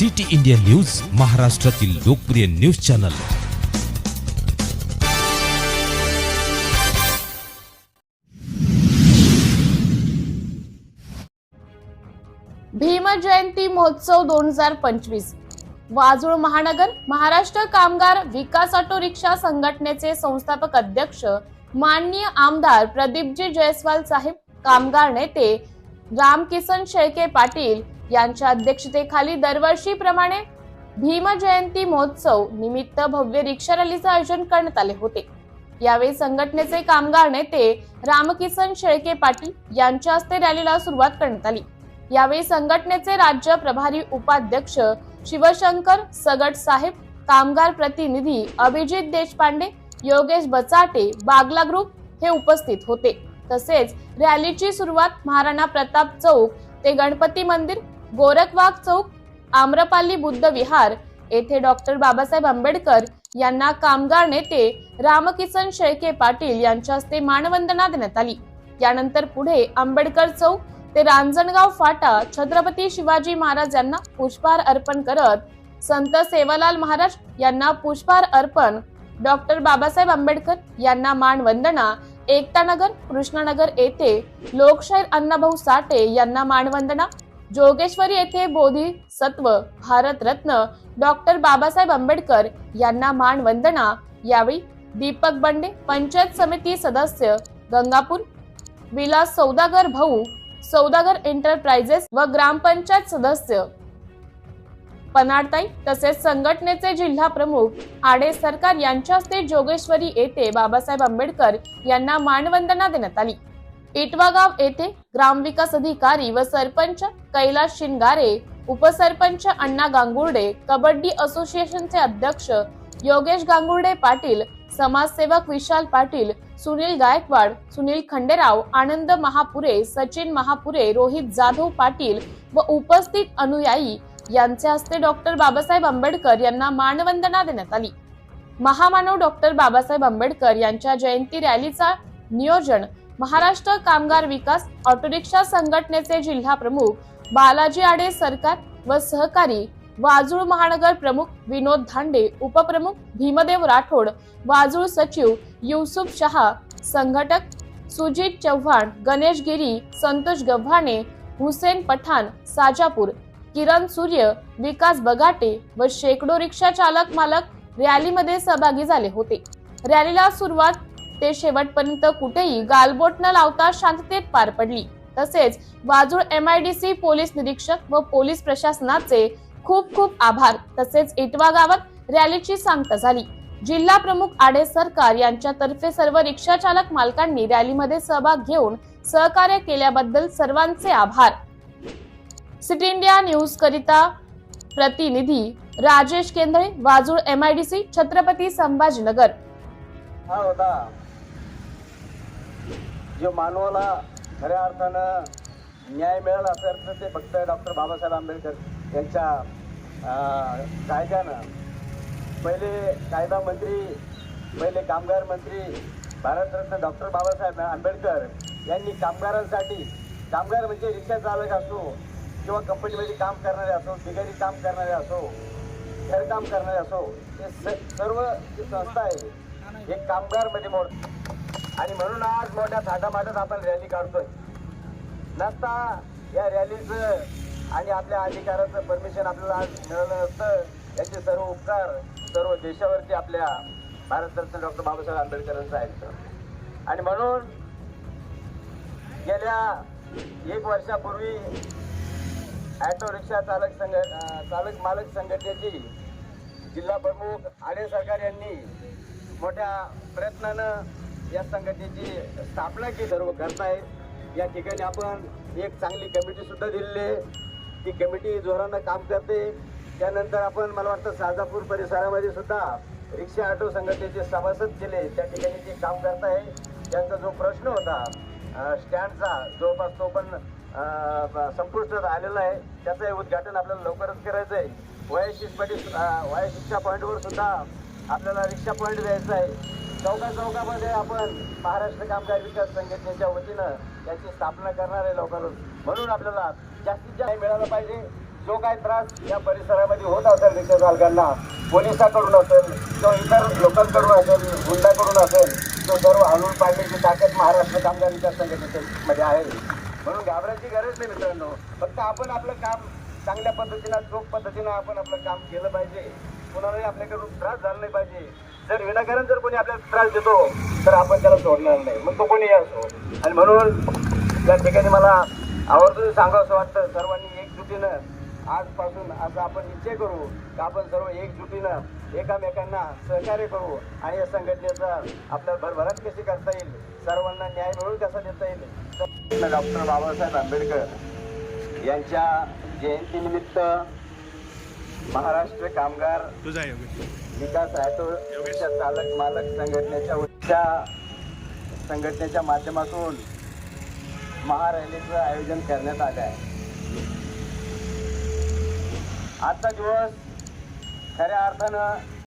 City India news महाराष्ट्रातील लोकप्रिय news channel. Bhim Jayanti महोत्सव दोन हजार पंचवीस. वाजूळ महानगर महाराष्ट्र कामगार विकास ऑटो रिक्षा संघटनेचे संस्थापक अध्यक्ष माननीय आमदार प्रदीपजी जयस्वाल साहेब कामगार नेते रामकिसन शेळके पाटील यांच्या अध्यक्षतेखाली दरवर्षीप्रमाणे भीम जयंती महोत्सव निमित्त भव्य रिक्षा रॅलीचे आयोजन करण्यात आले होते. यावेळी संघटनेचे कामगार नेते रामकिसन शेळके पाटील यांच्या हस्ते रॅलीला सुरुवात करण्यात आली. यावेळी संघटनेचे राज्य प्रभारी उपाध्यक्ष शिवशंकर सगट साहेब कामगार प्रतिनिधी अभिजित देशपांडे योगेश बचाटे बागला ग्रुप हे उपस्थित होते. तसेच रॅलीची सुरुवात महाराणा प्रताप चौक ते गणपती मंदिर गोरखवाग चौक आम्रपाली बुद्ध विहार येथे डॉक्टर बाबासाहेब आंबेडकर यांना कामगार नेते रामकिसन शेळके पाटील यांच्या हस्ते मानवंदना देण्यात आली. यानंतर पुढे आंबेडकर चौक ते रांजणगाव फाटा छत्रपती शिवाजी महाराज यांना पुष्पहार अर्पण करत संत सेवालाल महाराज यांना पुष्पहार अर्पण डॉक्टर बाबासाहेब आंबेडकर यांना मानवंदना एकतानगर कृष्णनगर येथे लोकशाहीर अण्णाभाऊ साठे यांना मानवंदना जोगेश्वरी येथे बोधिसत्व भारतरत्न डॉक्टर बाबासाहेब आंबेडकर यांना मानवंदना यावेळी दीपक बंडे पंचायत समिती सदस्य गंगापूर विलास सौदागर भाऊ सौदागर एंटरप्राइजेस व ग्रामपंचायत सदस्य. पनाडताई तसेच संघटनेचे जिल्हा प्रमुख आडे सरकार यांच्या हस्ते जोगेश्वरी येथे बाबासाहेब आंबेडकर यांना मानवंदना देण्यात आली. इटवागाव येथे ग्रामविकास अधिकारी व सरपंच कैलास शिंगारे उपसरपंच अण्णा गांगुर्डे कबड्डी असोसिएशनचे अध्यक्ष योगेश गांगुर्डे पाटील समाजसेवक विशाल पाटील सुनील गायकवाड सुनील खंडेराव आनंद महापुरे सचिन महापुरे रोहित जाधव पाटील व उपस्थित अनुयायी यांच्या हस्ते डॉक्टर बाबासाहेब आंबेडकर यांना मानवंदना देण्यात आली. महामानव डॉक्टर बाबासाहेब आंबेडकर यांच्या जयंती रॅलीचा नियोजन महाराष्ट्र कामगार विकास ऑटोरिक्षा संघटनेचे जिल्हा प्रमुख बालाजी आडे सरकार व सहकारी वाजूळ महानगर प्रमुख विनोद धांडे उपप्रमुख भीमदेव राठोड वाजूळ सचिव युसुफ शहा संघटक सुजित चव्हाण गणेश गिरी संतोष गव्हाणे हुसेन पठाण साजापूर किरण सूर्य विकास बगाटे व शेकडो रिक्षा चालक मालक रॅलीमध्ये सहभागी झाले होते. रॅलीला सुरुवात ते शेवटपर्यंत कुठेही गालबोट न लावता शांततेत पार पडली. तसेच वाजूळ एमआयडीसी पोलीस निरीक्षक व पोलीस प्रशासनाचे खूप खूप आभार. तसेच इटवा गावात रॅलीची सांगता झाली. जिल्हा प्रमुख आडे सरकार यांच्यातर्फे सर्व रिक्षा चालक मालकांनी रॅलीमध्ये सहभाग घेऊन सहकार्य केल्याबद्दल सर्वांचे आभार. सिटी इंडिया न्यूज करिता प्रतिनिधी राजेश केंद्रे वाजूळ एमआयडीसी छत्रपती संभाजीनगर. हा होता. जो मानवाला खऱ्या अर्थानं न्याय मिळाला असेल तर ते फक्त डॉक्टर बाबासाहेब आंबेडकर यांच्या कायद्यानं. पहिले कायदा मंत्री पहिले कामगार मंत्री भारतरत्न डॉक्टर बाबासाहेब आंबेडकर यांनी कामगारांसाठी कामगार म्हणजे रिक्षा चालक असो किंवा कंपनीमध्ये काम करणारे असो बिगारी काम करणारे असो घरकाम करणारे असो हे स- सर्व जी संस्था आहे हे कामगारमध्ये मोड आणि म्हणून आज मोठ्या थाटामाटात आपण रॅली काढतोय. नसता या रॅलीचं आणि आपल्या अधिकाराचं परमिशन आपल्याला आज मिळालं नसतं याचे सर्व उपकार सर्व देशावरती आपल्या भारतरत्न डॉक्टर बाबासाहेब आंबेडकरांचं आहेत. आणि म्हणून गेल्या एक वर्षापूर्वी ॲटो रिक्षा चालक संघ चालक मालक संघटनेची जिल्हा प्रमुख आडे सरकार यांनी मोठ्या प्रयत्नानं या संघटनेची स्थापना केली सर्व करतायत या ठिकाणी आपण एक चांगली कमिटी सुद्धा दिलेली आहे. ती कमिटी जोरानं काम करते. त्यानंतर आपण मला वाटतं साजापूर परिसरामध्ये सुद्धा रिक्षा ऑटो संघटनेचे सभासद केले. त्या ठिकाणी जे काम करताय. त्यांचा जो प्रश्न होता स्टँडचा जवळपास तो पण संपुष्टात आलेला आहे. त्याचंही उद्घाटन आपल्याला लवकरच करायचं आहे. वयाशीस पाटी शिक्षा पॉईंटवर सुद्धा आपल्याला रिक्षा पॉईंट द्यायचा आहे. चौका चौकामध्ये आपण महाराष्ट्र कामगार विकास संघटनेच्या वतीनं त्याची स्थापना करणार आहे लवकरच म्हणून आपल्याला जास्तीत जास्त मिळालं पाहिजे. जो काय त्रास या परिसरामध्ये होत असेल रिक्षा चालकांना पोलिसाकडून असेल किंवा इतर लोकांकडून असेल गुंडाकडून असेल तो सर्व हलवून पाडण्याची ताकद महाराष्ट्र कामगार विकास संघटनेमध्ये आहे. म्हणून घाबरायची गरज नाही मित्रांनो. फक्त आपण आपलं काम चांगल्या पद्धतीनं चोख पद्धतीनं आपण आपलं काम केलं पाहिजे. कोणालाही आपल्याकडून त्रास झाला नाही पाहिजे. जर विनाकारण जर कोणी आपल्याला त्रास देतो तर आपण त्याला सोडणार नाही. मग तो कोणी असो. आणि म्हणून या ठिकाणी मला आवर्जून सांगावं वाटतं सर्वांनी एकजुटीनं आजपासून असं आपण निश्चय करू की आपण सर्व एकजुटीनं एकामेकांना सहकार्य करू आणि या संघटनेचा आपल्याला भरभराट कशी करता येईल? सर्वांना न्याय मिळवून कसा देता येईल? डॉक्टर बाबासाहेब आंबेडकर यांच्या जयंतीनिमित्त महाराष्ट्र कामगार विकास ॲटो रिक्षा चालक मालक संघटनेच्या उच्चा संघटनेच्या माध्यमातून महारॅलीचं आयोजन करण्यात आलं आहे. आजचा दिवस खऱ्या अर्थानं